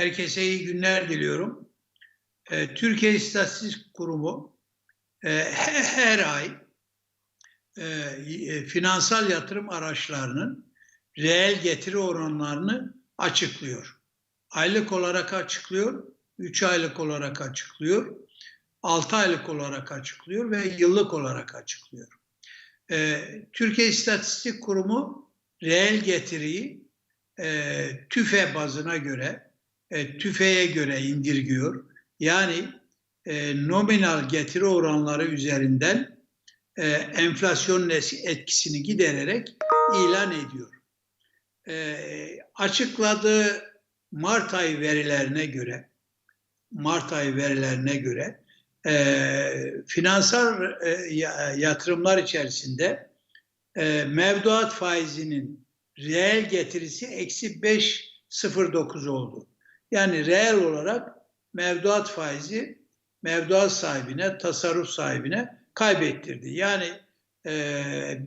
Herkese iyi günler diliyorum. Ee, Türkiye İstatistik Kurumu e, he- her ay e, e, finansal yatırım araçlarının reel getiri oranlarını açıklıyor. Aylık olarak açıklıyor, 3 aylık olarak açıklıyor, 6 aylık olarak açıklıyor ve yıllık olarak açıklıyor. Ee, Türkiye İstatistik Kurumu reel getiriyi e, tüfe bazına göre, e, tüfeğe göre indirgiyor. Yani e, nominal getiri oranları üzerinden e, enflasyonun etkisini gidererek ilan ediyor. E, açıkladığı Mart ayı verilerine göre, Mart ayı verilerine göre e, finansal e, ya- yatırımlar içerisinde e, mevduat faizinin reel getirisi eksi 5.09 oldu. Yani reel olarak mevduat faizi mevduat sahibine, tasarruf sahibine kaybettirdi. Yani e,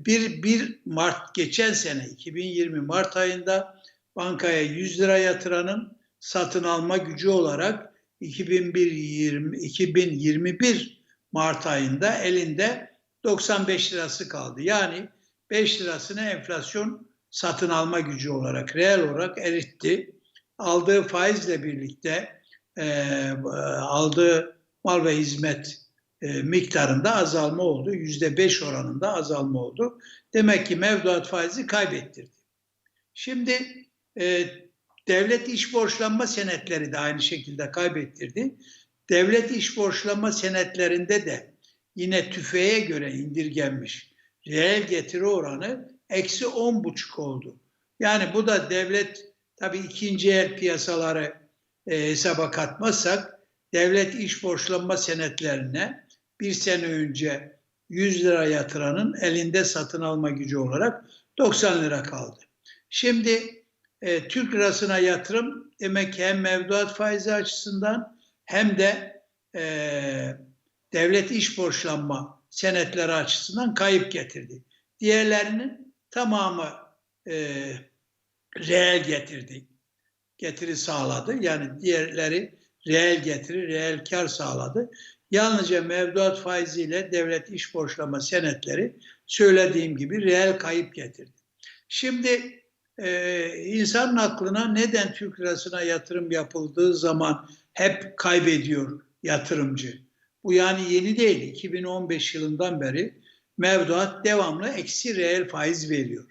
bir, bir Mart geçen sene 2020 Mart ayında bankaya 100 lira yatıranın satın alma gücü olarak 2001 20, 2021 Mart ayında elinde 95 lirası kaldı. Yani 5 lirasını enflasyon satın alma gücü olarak, reel olarak eritti. Aldığı faizle birlikte e, aldığı mal ve hizmet e, miktarında azalma oldu. Yüzde beş oranında azalma oldu. Demek ki mevduat faizi kaybettirdi. Şimdi e, devlet iş borçlanma senetleri de aynı şekilde kaybettirdi. Devlet iş borçlanma senetlerinde de yine tüfeğe göre indirgenmiş reel getiri oranı eksi on buçuk oldu. Yani bu da devlet tabii ikinci el piyasaları e, hesaba katmazsak devlet iş borçlanma senetlerine bir sene önce 100 lira yatıranın elinde satın alma gücü olarak 90 lira kaldı. Şimdi e, Türk lirasına yatırım demek ki hem mevduat faizi açısından hem de e, devlet iş borçlanma senetleri açısından kayıp getirdi. Diğerlerinin tamamı e, reel getirdi. Getiri sağladı. Yani diğerleri reel getiri, reel kar sağladı. Yalnızca mevduat faiziyle devlet iş borçlama senetleri söylediğim gibi reel kayıp getirdi. Şimdi e, insanın aklına neden Türk lirasına yatırım yapıldığı zaman hep kaybediyor yatırımcı? Bu yani yeni değil. 2015 yılından beri mevduat devamlı eksi reel faiz veriyor.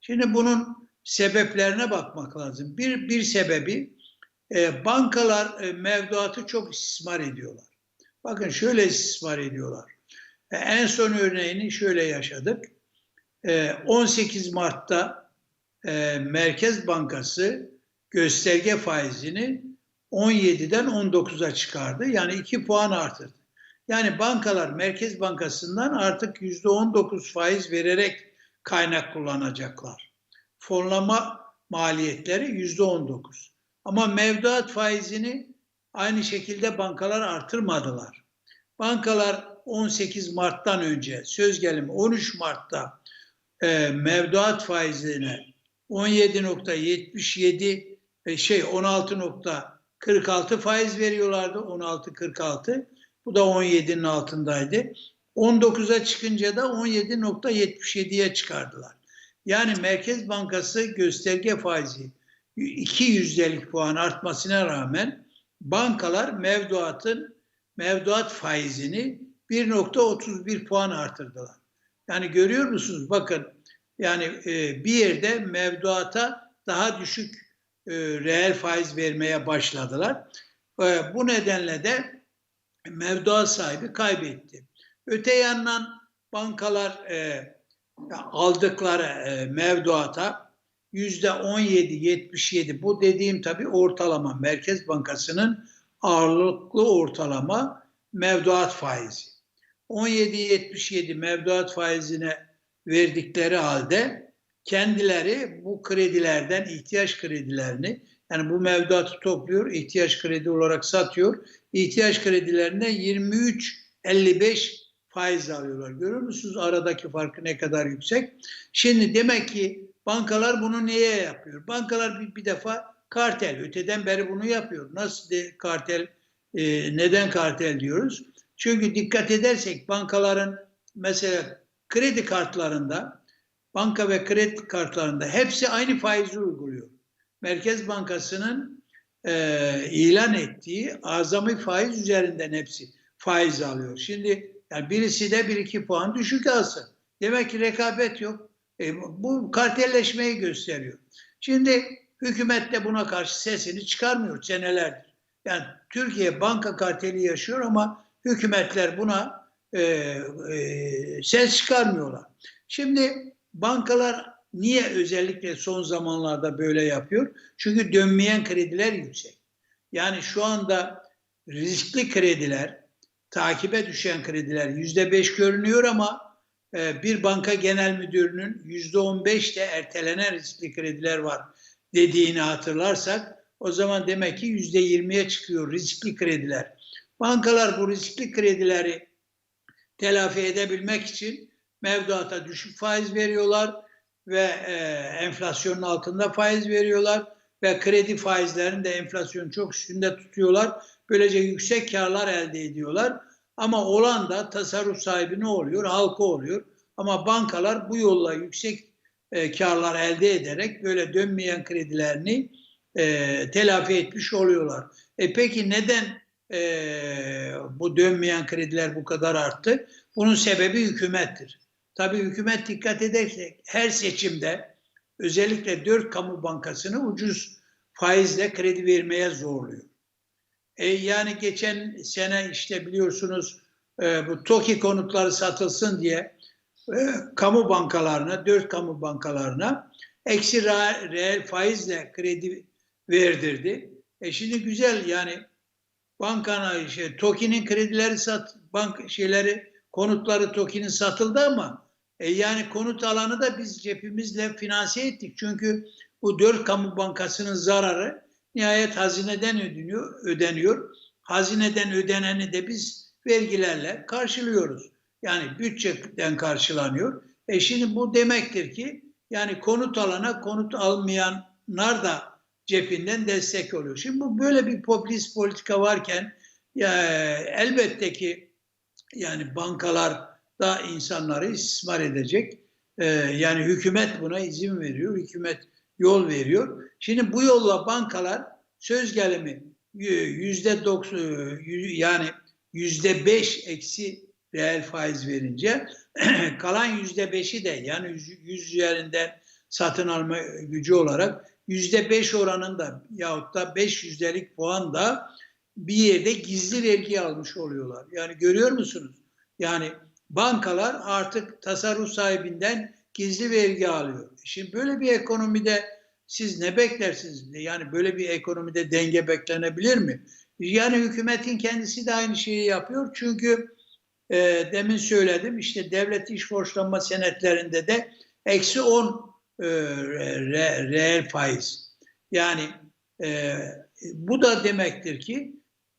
Şimdi bunun sebeplerine bakmak lazım. Bir, bir sebebi e, bankalar e, mevduatı çok istismar ediyorlar. Bakın şöyle istismar ediyorlar. E, en son örneğini şöyle yaşadık. E, 18 Mart'ta e, Merkez Bankası gösterge faizini 17'den 19'a çıkardı. Yani 2 puan artırdı. Yani bankalar Merkez Bankası'ndan artık %19 faiz vererek kaynak kullanacaklar. Fonlama maliyetleri %19. Ama mevduat faizini aynı şekilde bankalar artırmadılar. Bankalar 18 Mart'tan önce söz gelimi 13 Mart'ta e, mevduat faizine 17.77 e, şey 16.46 faiz veriyorlardı. 16.46. Bu da 17'nin altındaydı. 19'a çıkınca da 17.77'ye çıkardılar. Yani Merkez Bankası gösterge faizi 2 yüzdelik puan artmasına rağmen bankalar mevduatın mevduat faizini 1.31 puan artırdılar. Yani görüyor musunuz? Bakın yani e, bir yerde mevduata daha düşük e, reel faiz vermeye başladılar. E, bu nedenle de mevduat sahibi kaybetti. Öte yandan bankalar e, aldıkları e, mevduata yüzde 17-77 bu dediğim tabii ortalama Merkez Bankası'nın ağırlıklı ortalama mevduat faizi. 17-77 mevduat faizine verdikleri halde kendileri bu kredilerden ihtiyaç kredilerini yani bu mevduatı topluyor, ihtiyaç kredi olarak satıyor. İhtiyaç kredilerinden 23.55 faiz alıyorlar. Görüyor musunuz aradaki farkı ne kadar yüksek? Şimdi demek ki bankalar bunu niye yapıyor? Bankalar bir, bir defa kartel. Öteden beri bunu yapıyor. Nasıl de kartel, e, neden kartel diyoruz? Çünkü dikkat edersek bankaların mesela kredi kartlarında, banka ve kredi kartlarında hepsi aynı faizi uyguluyor. Merkez Bankası'nın e, ilan ettiği azami faiz üzerinden hepsi faiz alıyor. Şimdi yani birisi de bir iki puan düşük alsın. Demek ki rekabet yok. E, bu kartelleşmeyi gösteriyor. Şimdi hükümet de buna karşı sesini çıkarmıyor senelerdir. Yani Türkiye banka karteli yaşıyor ama hükümetler buna e, e, ses çıkarmıyorlar. Şimdi bankalar niye özellikle son zamanlarda böyle yapıyor? Çünkü dönmeyen krediler yüksek. Yani şu anda riskli krediler, takibe düşen krediler yüzde beş görünüyor ama e, bir banka genel müdürünün yüzde on beş de ertelenen riskli krediler var dediğini hatırlarsak o zaman demek ki yüzde yirmiye çıkıyor riskli krediler. Bankalar bu riskli kredileri telafi edebilmek için mevduata düşük faiz veriyorlar ve e, enflasyonun altında faiz veriyorlar ve kredi faizlerini de enflasyonun çok üstünde tutuyorlar. Böylece yüksek karlar elde ediyorlar. Ama olan da tasarruf sahibi ne oluyor? Halka oluyor. Ama bankalar bu yolla yüksek e, karlar elde ederek böyle dönmeyen kredilerini e, telafi etmiş oluyorlar. E peki neden e, bu dönmeyen krediler bu kadar arttı? Bunun sebebi hükümettir. Tabii hükümet dikkat edersek her seçimde özellikle dört kamu bankasını ucuz faizle kredi vermeye zorluyor. E, yani geçen sene işte biliyorsunuz e, bu TOKİ konutları satılsın diye e, kamu bankalarına, dört kamu bankalarına eksi reel faizle kredi verdirdi. E şimdi güzel yani bankana şey TOKİ'nin kredileri sat bank şeyleri konutları TOKİ'nin satıldı ama e yani konut alanı da biz cepimizle finanse ettik. Çünkü bu dört kamu bankasının zararı nihayet hazineden ödeniyor. ödeniyor. Hazineden ödeneni de biz vergilerle karşılıyoruz. Yani bütçeden karşılanıyor. E şimdi bu demektir ki yani konut alana konut almayanlar da cebinden destek oluyor. Şimdi bu böyle bir popülist politika varken ya, elbette ki yani bankalar da insanları istismar edecek. Ee, yani hükümet buna izin veriyor, hükümet yol veriyor. Şimdi bu yolla bankalar söz gelimi yüzde doksan yani yüzde beş eksi reel faiz verince kalan yüzde beşi de yani yüz üzerinden satın alma gücü olarak yüzde beş oranında yahut da beş yüzdelik puan da bir yerde gizli vergi almış oluyorlar. Yani görüyor musunuz? Yani bankalar artık tasarruf sahibinden gizli vergi alıyor. Şimdi böyle bir ekonomide siz ne beklersiniz? Yani böyle bir ekonomide denge beklenebilir mi? Yani hükümetin kendisi de aynı şeyi yapıyor. Çünkü e, demin söyledim işte devlet iş borçlanma senetlerinde de eksi 10 e, re, reel faiz. Yani e, bu da demektir ki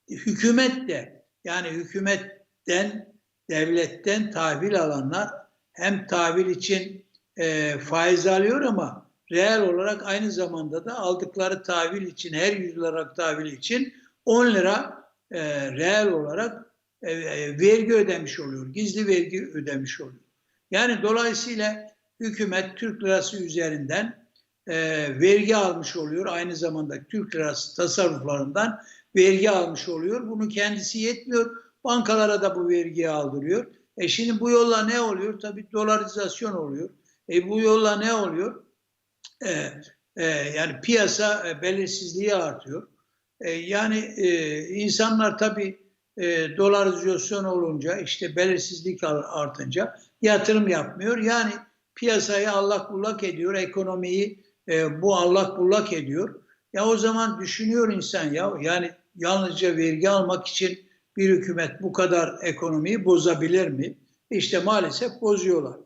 hükümet de yani hükümetten devletten tahvil alanlar hem tahvil için e, faiz alıyor ama reel olarak aynı zamanda da aldıkları tahvil için her 100 lira tahvil için 10 lira e, reel olarak e, e, vergi ödemiş oluyor. Gizli vergi ödemiş oluyor. Yani dolayısıyla hükümet Türk lirası üzerinden e, vergi almış oluyor. Aynı zamanda Türk lirası tasarruflarından vergi almış oluyor. Bunun kendisi yetmiyor Bankalara da bu vergiyi aldırıyor. E şimdi bu yolla ne oluyor? Tabii dolarizasyon oluyor. E bu yolla ne oluyor? E, e, yani piyasa e, belirsizliği artıyor. E, yani e, insanlar tabii e, dolarizasyon olunca işte belirsizlik artınca yatırım yapmıyor. Yani piyasayı allak bullak ediyor, ekonomiyi e, bu allak bullak ediyor. Ya o zaman düşünüyor insan ya yani yalnızca vergi almak için bir hükümet bu kadar ekonomiyi bozabilir mi? İşte maalesef bozuyorlar.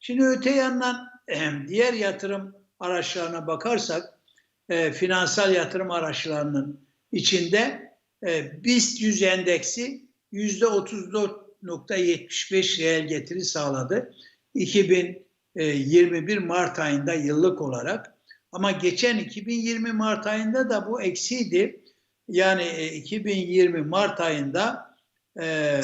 Şimdi öte yandan diğer yatırım araçlarına bakarsak e, finansal yatırım araçlarının içinde e, BIST 100 endeksi %34.75 reel getiri sağladı. 2021 Mart ayında yıllık olarak Ama geçen 2020 Mart ayında da bu eksiydi. Yani e, 2020 Mart ayında e,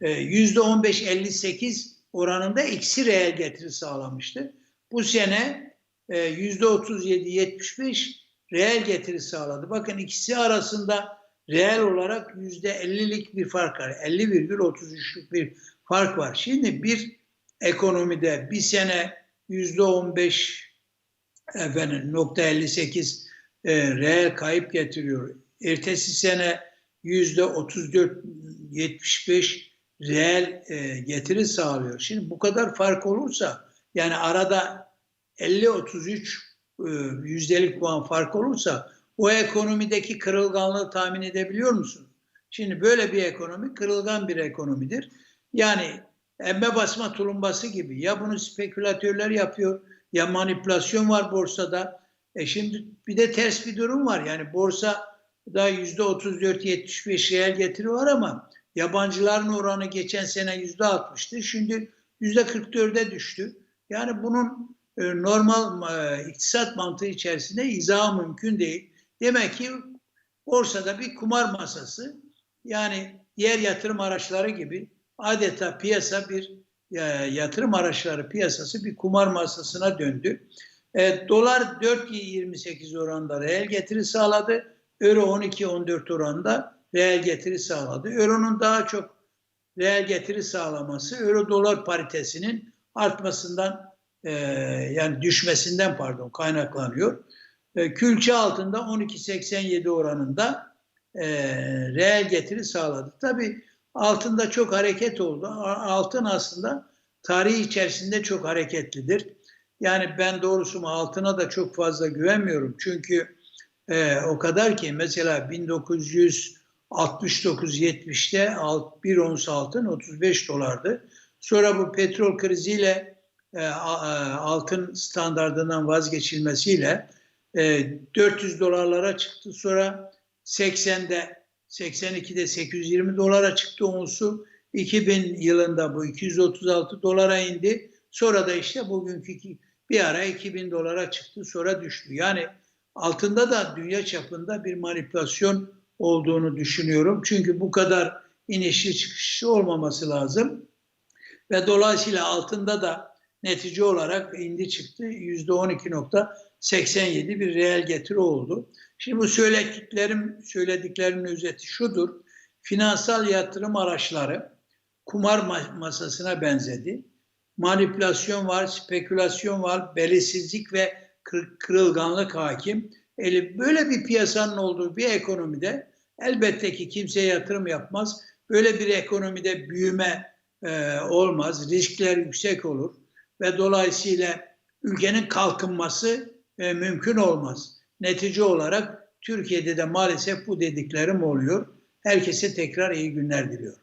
e, %15-58 oranında eksi reel getiri sağlamıştı. Bu sene e, %37-75 reel getiri sağladı. Bakın ikisi arasında reel olarak %50'lik bir fark var. 50,33'lük bir fark var. Şimdi bir ekonomide bir sene %15 efendim nokta 58 e, reel kayıp getiriyor. Ertesi sene yüzde 34 75 reel e, getiri sağlıyor. Şimdi bu kadar fark olursa yani arada 50 33 e, yüzdelik puan fark olursa o ekonomideki kırılganlığı tahmin edebiliyor musun? Şimdi böyle bir ekonomi kırılgan bir ekonomidir. Yani emme basma tulumbası gibi ya bunu spekülatörler yapıyor ya manipülasyon var borsada. E şimdi bir de ters bir durum var. Yani borsa da yüzde 34-75 reel getiri var ama yabancıların oranı geçen sene yüzde 60'tı. Şimdi yüzde 44'e düştü. Yani bunun e, normal e, iktisat mantığı içerisinde izahı mümkün değil. Demek ki borsada bir kumar masası yani diğer yatırım araçları gibi adeta piyasa bir e, yatırım araçları piyasası bir kumar masasına döndü. E, dolar 4.28 oranında reel getiri sağladı. Euro 12-14 oranında reel getiri sağladı. Euro'nun daha çok reel getiri sağlaması euro dolar paritesinin artmasından e, yani düşmesinden pardon kaynaklanıyor. E, külçe altında 12.87 oranında e, reel getiri sağladı. Tabi altında çok hareket oldu. Altın aslında tarihi içerisinde çok hareketlidir. Yani ben doğrusu altına da çok fazla güvenmiyorum. Çünkü e, o kadar ki mesela 1969-70'te bir ons altın 35 dolardı. Sonra bu petrol kriziyle e, altın standardından vazgeçilmesiyle e, 400 dolarlara çıktı. Sonra 80'de 82'de 820 dolara çıktı onsu. 2000 yılında bu 236 dolara indi. Sonra da işte bugünkü bir ara 2000 dolara çıktı sonra düştü. Yani altında da dünya çapında bir manipülasyon olduğunu düşünüyorum. Çünkü bu kadar inişli çıkışlı olmaması lazım. Ve dolayısıyla altında da netice olarak indi çıktı. %12.87 bir reel getiri oldu. Şimdi bu söylediklerim, söylediklerimin özeti şudur. Finansal yatırım araçları kumar masasına benzedi. Manipülasyon var, spekülasyon var, belirsizlik ve kırılganlık hakim. Böyle bir piyasanın olduğu bir ekonomide elbette ki kimse yatırım yapmaz. Böyle bir ekonomide büyüme e, olmaz, riskler yüksek olur ve dolayısıyla ülkenin kalkınması e, mümkün olmaz. Netice olarak Türkiye'de de maalesef bu dediklerim oluyor. Herkese tekrar iyi günler diliyorum.